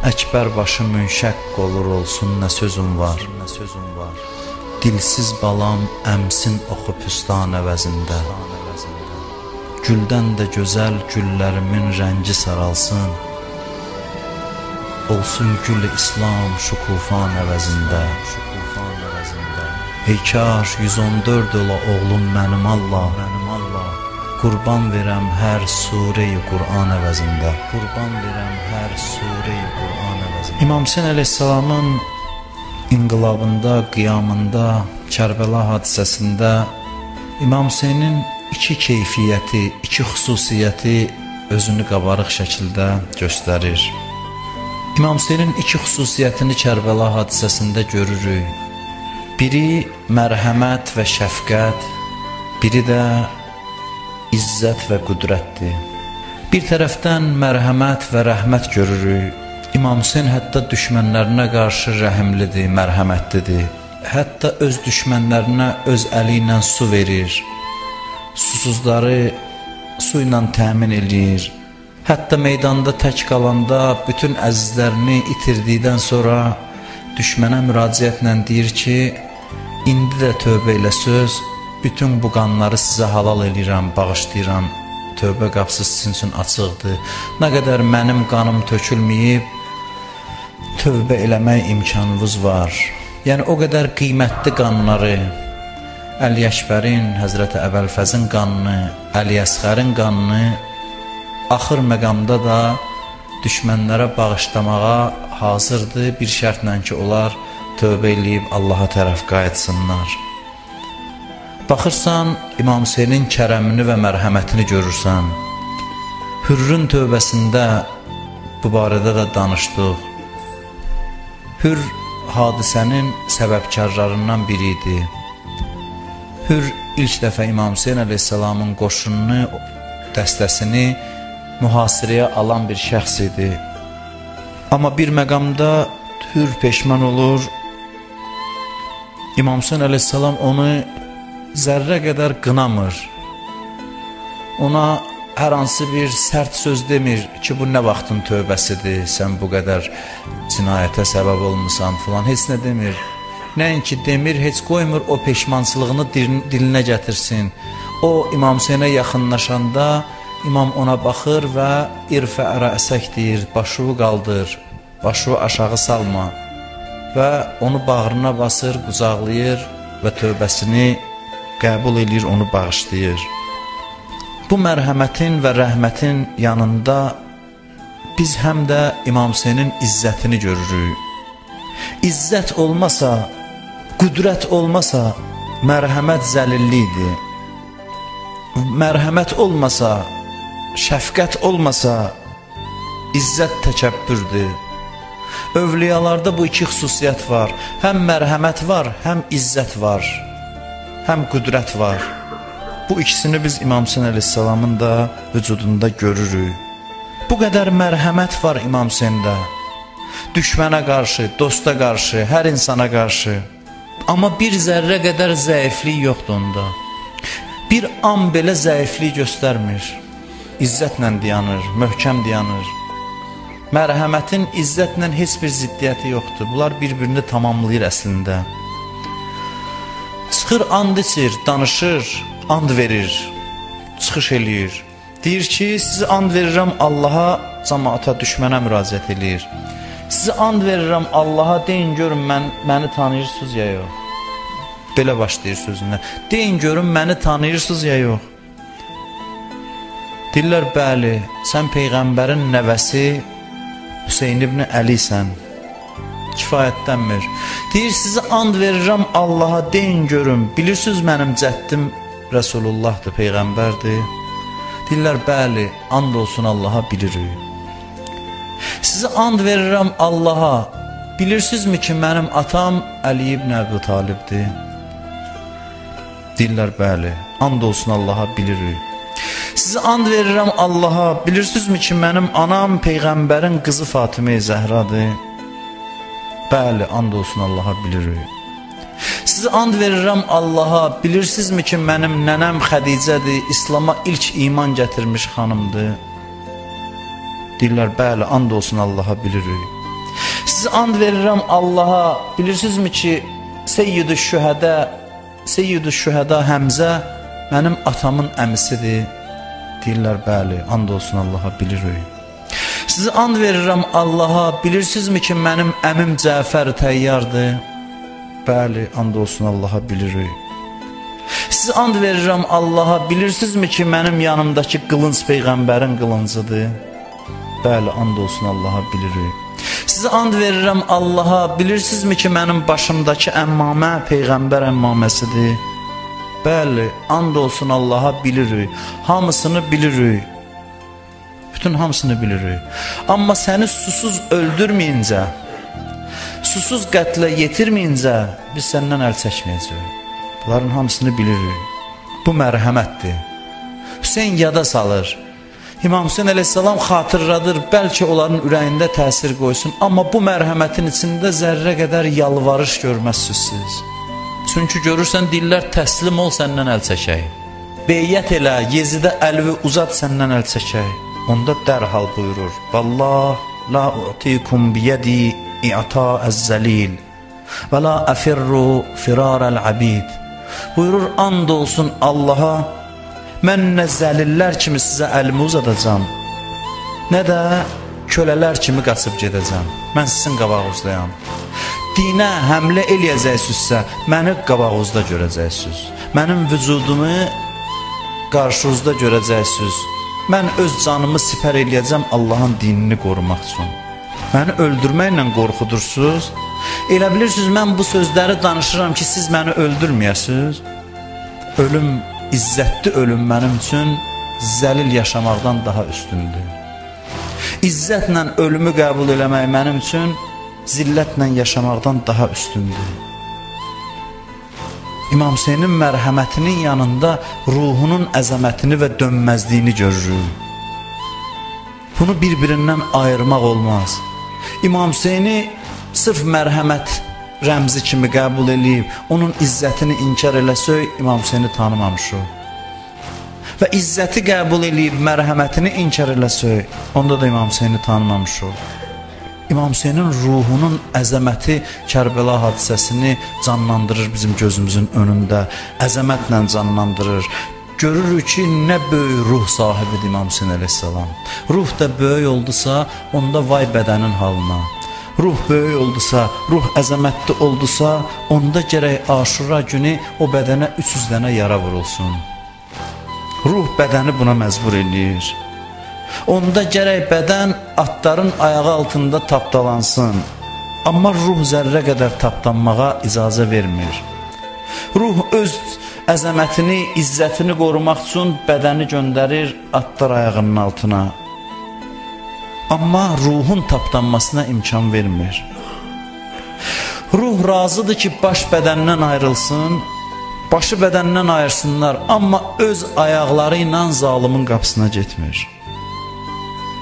Əkbər başı münşəq olur olsun nə sözüm var, nə sözüm var. Dilsiz balam əmsin oxu püstan əvəzində. Güldən də gözəl güllərimin rəngi saralsın. Olsun gül İslam şukufan əvəzində, şukufan əvəzində. Heykar 114 ola oğlum mənim Allah, mənim Allah. Qurban verəm hər surəyi Qur'an əvəzində. Qurban verəm hər surəyi Qur'an. İmam Hüseyn əleyhissalamın inqilabında, qiyamında, Kərbəla hadisəsində İmam Hüseynin iki keyfiyyəti, iki xüsusiyyəti özünü qabarıq şəkildə göstərir. İmam Hüseynin iki xüsusiyyətini Kərbəla hadisəsində görürük. Biri mərhəmət və şəfqət, biri də izzət və qüdrətdir. Bir tərəfdən mərhəmət və rəhmət görürük. İmam Hüseyn hətta düşmənlərinə qarşı rəhimlidir, mərhəmətlidir. Hətta öz düşmənlərinə öz əli ilə su verir. Susuzları su ilə təmin eləyir. Hətta meydanda tək qalanda bütün əzizlərini itirdikdən sonra düşmənə müraciətlə deyir ki, indi də tövbə ilə söz Bütün bu qanları sizə halal eləyirəm, bağışlayıram. Tövbə qapısı sizin üçün açıqdır. Nə qədər mənim qanım tökülməyib, tövbə eləmək imkanınız var. Yəni o qədər qiymətli qanları Əli Əkbərin, Həzrəti Əbəlfəzin qanını, Əli Əsxərin qanını axır məqamda da düşmənlərə bağışlamağa hazırdır bir şərtlə ki, onlar tövbə eləyib Allaha tərəf qayıtsınlar. Baxırsan, İmam Hüseynin kərəmini və mərhəmətini görürsən. Hürrün tövbəsində bu barədə də danışdıq. Hür hadisənin səbəbkarlarından biri idi. Hür ilk dəfə İmam Hüseyn əleyhissalamın qoşununu, dəstəsini mühasirəyə alan bir şəxs idi. Amma bir məqamda Hür peşman olur. İmam Hüseyn əleyhissalam onu zərrə qədər qınamır. Ona hər hansı bir sərt söz demir ki, bu nə vaxtın tövbəsidir, sən bu qədər cinayətə səbəb olmusan filan, heç nə demir. Nəinki demir, heç qoymur o peşmançılığını dilinə gətirsin. O İmam Hüseynə yaxınlaşanda İmam ona baxır və irfə rəsək deyir, başını qaldır, başını aşağı salma və onu bağrına basır, qucaqlayır və tövbəsini qəbul eləyir, onu bağışlayır. Bu mərhəmətin və rəhmətin yanında biz həm də İmam Hüseynin izzətini görürük. İzzət olmasa, qüdrət olmasa, mərhəmət zəlillidir. Mərhəmət olmasa, şəfqət olmasa, izzət təkəbbürdür. Övliyalarda bu iki xüsusiyyət var. Həm mərhəmət var, həm izzət var həm qüdrət var. Bu ikisini biz İmam Hüseyn əleyhissalamın da vücudunda görürük. Bu qədər mərhəmət var İmam Hüseyndə. Düşmənə qarşı, dosta qarşı, hər insana qarşı. Amma bir zərrə qədər zəiflik yoxdur onda. Bir an belə zəiflik göstərmir. İzzətlə dayanır, möhkəm dayanır. Mərhəmətin izzətlə heç bir ziddiyyəti yoxdur. Bunlar bir-birini tamamlayır əslində. Çıxır and içir, danışır, and verir, çıxış eləyir. Deyir ki, sizi and verirəm Allaha, cəmaata, düşmənə müraciət eləyir. Sizi and verirəm Allaha, deyin görün mən məni tanıyırsınız ya yox. Belə başlayır sözünə. Deyin görün məni tanıyırsınız ya yox. Deyirlər, bəli, sən Peyğəmbərin nəvəsi Hüseyin ibn Əlisən kifayətlənmir. Deyir, sizi and verirəm Allaha, deyin görüm, bilirsiniz mənim cəddim Rəsulullahdır, Peyğəmbərdir. Deyirlər, bəli, and olsun Allaha bilirik. Sizi and verirəm Allaha, bilirsinizmi ki, mənim atam Əli ibn Əbu Talibdir? Deyirlər, bəli, and olsun Allaha bilirik. Sizi and verirəm Allaha, bilirsinizmi ki, mənim anam Peyğəmbərin qızı Fatimə Zəhradır? Bəli, and olsun Allaha bilirik. Sizi and verirəm Allaha, bilirsinizmi ki, mənim nənəm Xədicədir, İslama ilk iman gətirmiş xanımdır. Deyirlər, bəli, and olsun Allaha bilirik. Siz and verirəm Allaha, bilirsinizmi ki, Seyyidü Şühədə, Seyyidü Şühədə Həmzə mənim atamın əmisidir. Deyirlər, bəli, and olsun Allaha bilirik. Sizi and verirəm Allaha, bilirsinizmi ki, mənim əmim Cəfər təyyardır? Bəli, and olsun Allaha bilirik. Siz and verirəm Allaha, bilirsinizmi ki, mənim yanımdakı qılınc peyğəmbərin qılıncıdır? Bəli, and olsun Allaha bilirik. Sizə and verirəm Allaha, bilirsinizmi ki, mənim başımdakı əmmamə peyğəmbər əmmaməsidir? Bəli, and olsun Allaha bilirik. Hamısını bilirik. Bütün hamısını bilirik. Amma səni susuz öldürməyincə, susuz qətlə yetirməyincə biz səndən əl çəkməyəcəyik. Bunların hamısını bilirik. Bu mərhəmətdir. Hüseyn yada salır. İmam Hüseyn əleyhissalam xatırladır, bəlkə onların ürəyində təsir qoysun, amma bu mərhəmətin içində zərrə qədər yalvarış görməzsiniz siz. Çünki görürsən dillər təslim ol səndən əl çəkək. Beyyət elə, Yezidə əlvi uzat səndən əl çəkək. Onda dərhal buyurur: "Vallah la utikum biyadi i'ta az-zalil və la afirru firar al-abid." Buyurur, and olsun Allaha, mən nə zəlillər kimi sizə əlimi uzadacam, nə də kölələr kimi qaçıb gedəcəm. Mən sizin qabağınızdayam. Dinə həmlə eləyəcəksinizsə, məni qabağınızda görəcəksiniz. Mənim vücudumu qarşınızda görəcəksiniz. Mən öz canımı sipər eləyəcəm Allahın dinini qorumaq üçün. Məni öldürməklə qorxudursuz? Elə bilirsiniz mən bu sözləri danışıram ki, siz məni öldürməyəsiniz? Ölüm, izzətli ölüm mənim üçün zəlil yaşamaqdan daha üstündür. İzzətlə ölümü qəbul eləmək mənim üçün zillətlə yaşamaqdan daha üstündür. İmam Hüseynin mərhəmətinin yanında ruhunun əzəmətini və dönməzliyini görürük. Bunu bir-birindən ayırmaq olmaz. İmam Hüseyni sırf mərhəmət rəmzi kimi qəbul eləyib, onun izzətini inkar eləsək, İmam Hüseyni tanımamışıq. Və izzəti qəbul eləyib, mərhəmətini inkar eləsək, onda da İmam Hüseyni tanımamışıq. İmam Hüseynin ruhunun əzəməti Kərbəla hadisəsini canlandırır bizim gözümüzün önündə, əzəmətlə canlandırır. Görürük ki, nə böyük ruh sahibidir İmam Hüseyin əleyhissalam. Ruh da böyük oldusa, onda vay bədənin halına. Ruh böyük oldusa, ruh əzəmətli oldusa, onda gərək Aşura günü o bədənə 300 dənə yara vurulsun. Ruh bədəni buna məcbur eləyir. Onda gərək bədən atların ayağı altında tapdalansın. Amma ruh zərrə qədər tapdanmağa icazə vermir. Ruh öz əzəmətini, izzətini qorumaq üçün bədəni göndərir atlar ayağının altına. Amma ruhun tapdanmasına imkan vermir. Ruh razıdır ki, baş bədəndən ayrılsın, başı bədəndən ayırsınlar, amma öz ayaqları ilə zalimin qapısına getmir.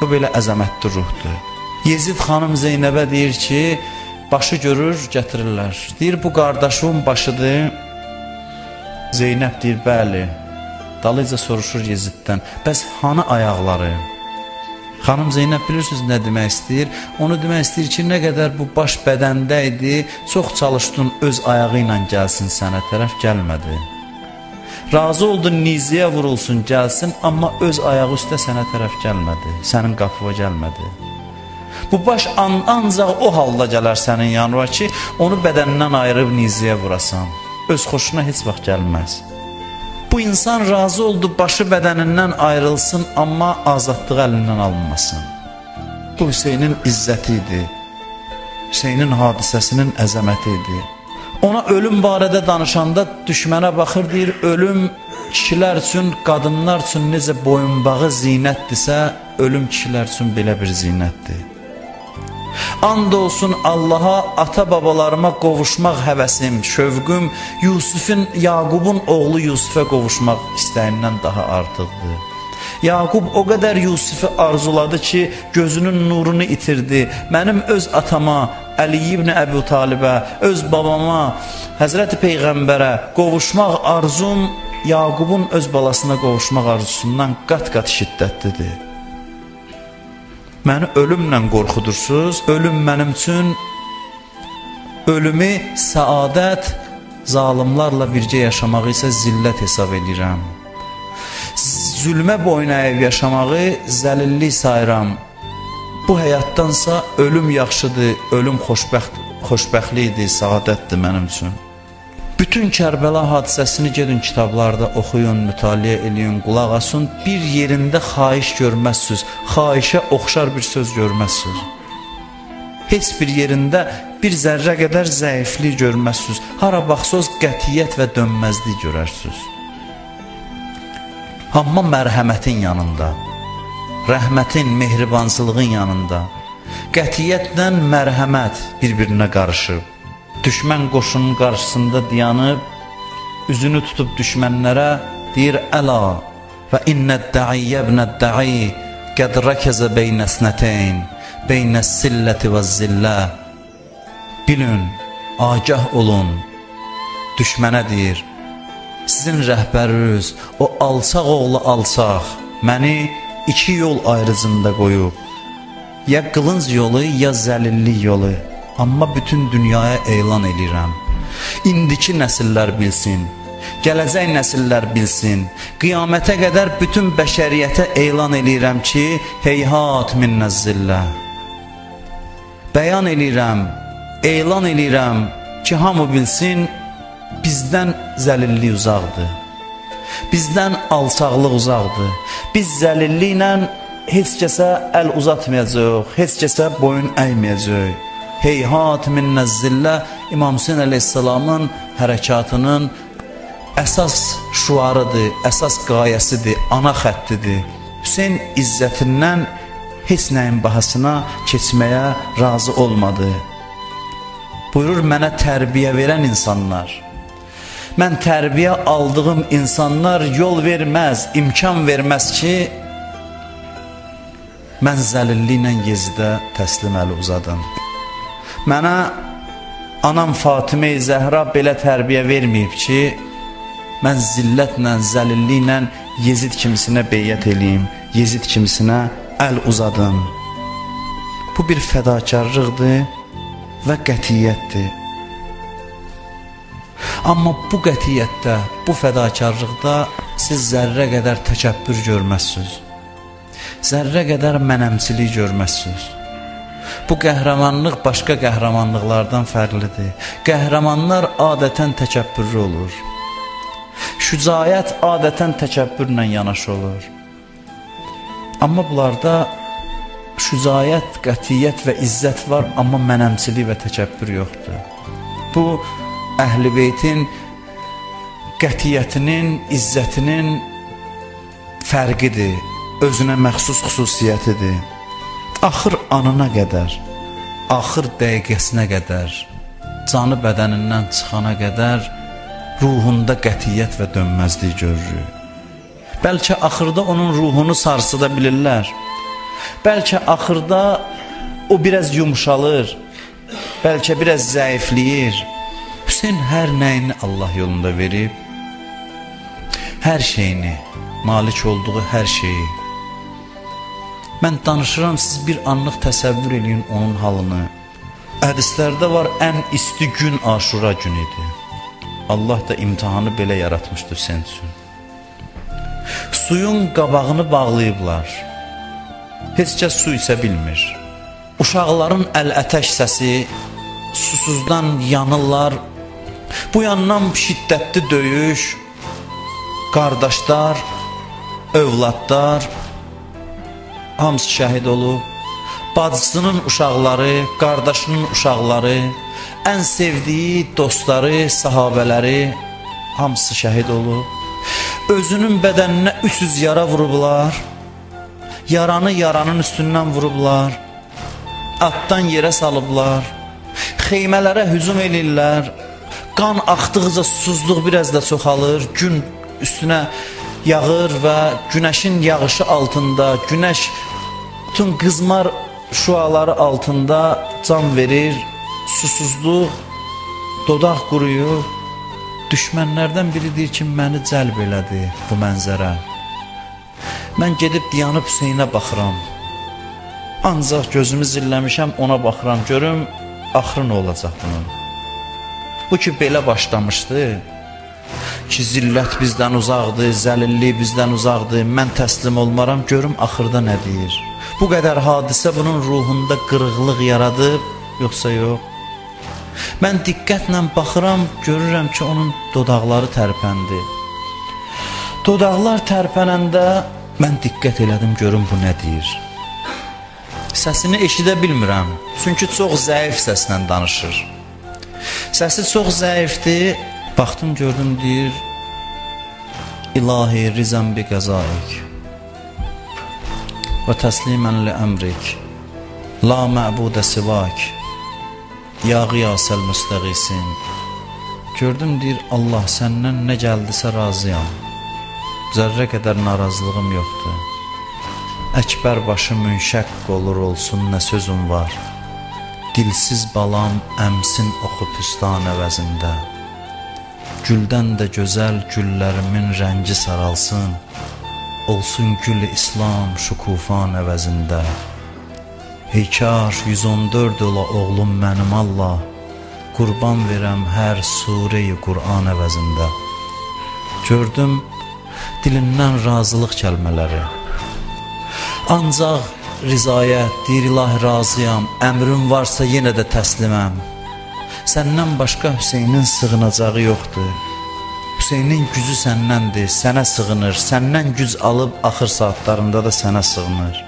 Bu belə əzəmətli ruhdur. Yezid xanım Zeynəbə deyir ki, başı görür, gətirirlər. Deyir, bu qardaşımın başıdır, Zeynəb deyir, bəli. Dalıca soruşur Yeziddən, bəs hanı ayaqları? Xanım Zeynəb bilirsiniz nə demək istəyir? Onu demək istəyir ki, nə qədər bu baş bədəndə idi, çox çalışdın öz ayağı ilə gəlsin sənə tərəf gəlmədi. Razı oldun niziyə vurulsun, gəlsin, amma öz ayağı üstə sənə tərəf gəlmədi, sənin qapıva gəlmədi. Bu baş an ancaq o halda gələr sənin yanına ki, onu bədənindən ayırıb niziyə vurasan öz xoşuna heç vaxt gəlməz. Bu insan razı oldu başı bədənindən ayrılsın, amma azadlığı əlindən alınmasın. Bu Hüseynin izzəti idi. Hüseynin hadisəsinin əzəməti idi. Ona ölüm barədə danışanda düşmənə baxır, deyir, ölüm kişilər üçün, qadınlar üçün necə boyunbağı zinətdirsə, ölüm kişilər üçün belə bir zinətdir. And olsun Allaha, ata-babalarıma qovuşmaq həvəsim, şövqüm Yusufun, Yaqubun oğlu Yusufə qovuşmaq istəyindən daha artıqdır. Yaqub o qədər Yusufu arzuladı ki, gözünün nurunu itirdi. Mənim öz atama, Əli ibn Əbu Talibə, öz babama, Həzrəti Peyğəmbərə qovuşmaq arzum Yaqubun öz balasına qovuşmaq arzusundan qat-qat şiddətlidir. Məni ölümlə qorxudursuz. Ölüm mənim üçün ölümü səadət, zalimlarla birgə yaşamağı isə zillət hesab edirəm. Zülmə boyun əyib yaşamağı zəlillik sayıram. Bu həyatdansa ölüm yaxşıdır, ölüm xoşbəxt, xoşbəxtlikdir, səadətdir mənim üçün. Bütün Kərbəla hadisəsini gedin kitablarda oxuyun, mütaliə eləyin, qulaq asın. Bir yerində xahiş görməzsiniz, xahişə oxşar bir söz görməzsiniz. Heç bir yerində bir zərrə qədər zəiflik görməzsiniz. Hara baxsınız qətiyyət və dönməzlik görərsiniz. Amma mərhəmətin yanında, rəhmətin, mehribancılığın yanında, qətiyyətlə mərhəmət bir-birinə qarışıb düşmən qoşunun qarşısında dayanıb üzünü tutub düşmənlərə deyir əla və innəd-dəiyyə ibnəd-dəi qəd rəkəzə beynəsnəteyn beynəs-silləti və zillə. Bilin, agah olun düşmənə deyir sizin rəhbəriniz o alçaq oğlu alçaq məni iki yol ayrıcında qoyub ya qılınc yolu ya zəlillik yolu Amma bütün dünyaya elan edirəm. İndiki nəsillər bilsin, gələcək nəsillər bilsin. Qiyamətə qədər bütün bəşəriyyətə elan edirəm ki, heyhat minnəzzillə. Bəyan edirəm, elan edirəm ki, hamı bilsin, bizdən zəlillik uzaqdır. Bizdən alçaqlıq uzaqdır. Biz zəlilliklə heç kəsə əl uzatmayacaq, heç kəsə boyun əyməyəcək heyhat minnəzzillə İmam Hüseyin əleyhissalamın hərəkatının əsas şuarıdır, əsas qayəsidir, ana xəttidir. Hüseyin izzətindən heç nəyin bahasına keçməyə razı olmadı. Buyurur mənə tərbiyə verən insanlar. Mən tərbiyə aldığım insanlar yol verməz, imkan verməz ki, mən zəlilliklə Yezidə təslim əli uzadım. Mənə anam Fatimə Zəhra belə tərbiyə verməyib ki, mən zillətlə, zəlilliklə Yezid kimisinə beyyət eləyim, Yezid kimisinə əl uzadım. Bu bir fədakarlıqdır və qətiyyətdir. Amma bu qətiyyətdə, bu fədakarlıqda siz zərrə qədər təkəbbür görməzsiniz. Zərrə qədər mənəmçilik görməzsiniz. Bu qəhrəmanlıq başqa qəhrəmanlıqlardan fərqlidir. Qəhrəmanlar adətən təkəbbürlü olur. Şücaət adətən təkəbbürlə yanaşı olur. Amma bunlarda şücaət, qətiyyət və izzət var, amma mənəmçilik və təkəbbür yoxdur. Bu Əhl-i Beytin qətiyyətinin, izzətinin fərqidir, özünə məxsus xüsusiyyətidir axır anına qədər, axır dəqiqəsinə qədər, canı bədənindən çıxana qədər ruhunda qətiyyət və dönməzlik görürük. Bəlkə axırda onun ruhunu sarsıda bilirlər. Bəlkə axırda o biraz yumşalır, bəlkə biraz zəifləyir. Hüseyn hər nəyini Allah yolunda verib, hər şeyini, malik olduğu hər şeyi Mən danışıram, siz bir anlıq təsəvvür eləyin onun halını. Hədislərdə var, ən isti gün aşura günüdür. Allah da imtihanı belə yaratmışdır sən üçün. Suyun qabağını bağlayıblar. Heç kəs su isə bilmir. Uşaqların əl-ətəş səsi, susuzdan yanırlar. Bu yandan şiddətli döyüş, qardaşlar, övladlar, hamısı şəhid olub. Bacısının uşaqları, qardaşının uşaqları, ən sevdiyi dostları, sahabələri hamısı şəhid olub. Özünün bədəninə 300 yara vurublar. Yaranı yaranın üstündən vurublar. Atdan yerə salıblar. Xeymələrə hücum eləyirlər. Qan axdıqca susuzluq biraz da çoxalır. Gün üstünə yağır və günəşin yağışı altında, günəş bütün qızmar şüaları altında can verir, susuzluq, dodaq quruyur. Düşmənlərdən biri deyir ki, məni cəlb elədi bu mənzərə. Mən gedib dayanıb Hüseynə baxıram. Ancaq gözümü zilləmişəm, ona baxıram, görüm axırı nə olacaq bunun. Bu ki belə başlamışdı ki, zillət bizdən uzaqdır, zəlillik bizdən uzaqdır, mən təslim olmaram, görüm axırda nə deyir. Bu qədər hadisə bunun ruhunda qırıqlıq yaradıb, yoxsa yox? Mən diqqətlə baxıram, görürəm ki, onun dodaqları tərpəndi. Dodaqlar tərpənəndə mən diqqət elədim, görüm bu nə deyir. Səsini eşidə bilmirəm, çünki çox zəif səslə danışır. Səsi çox zəifdir. Baxdım, gördüm deyir: İlahi rizən bi qəzaik və təslimən li əmrik. La məbudə sivak ya qiyasəl müstəqisin. Gördüm deyir Allah səndən nə gəldisə razıyam. Zərrə qədər narazılığım yoxdur. Əkbər başı münşəq olur olsun nə sözüm var. Dilsiz balam əmsin oxu püstan əvəzində güldən də gözəl güllərimin rəngi saralsın Olsun gül İslam şukufan əvəzində. Heykar 114 ola oğlum mənim Allah Qurban verəm hər sureyi Qur'an əvəzində. Gördüm dilindən razılıq kəlmələri. Ancaq rizayət, deyir ilahi razıyam Əmrin varsa yenə də təsliməm Səndən başqa Hüseynin sığınacağı yoxdur Hüseynin gücü səndəndir, sənə sığınır, səndən güc alıb axır saatlarında da sənə sığınır.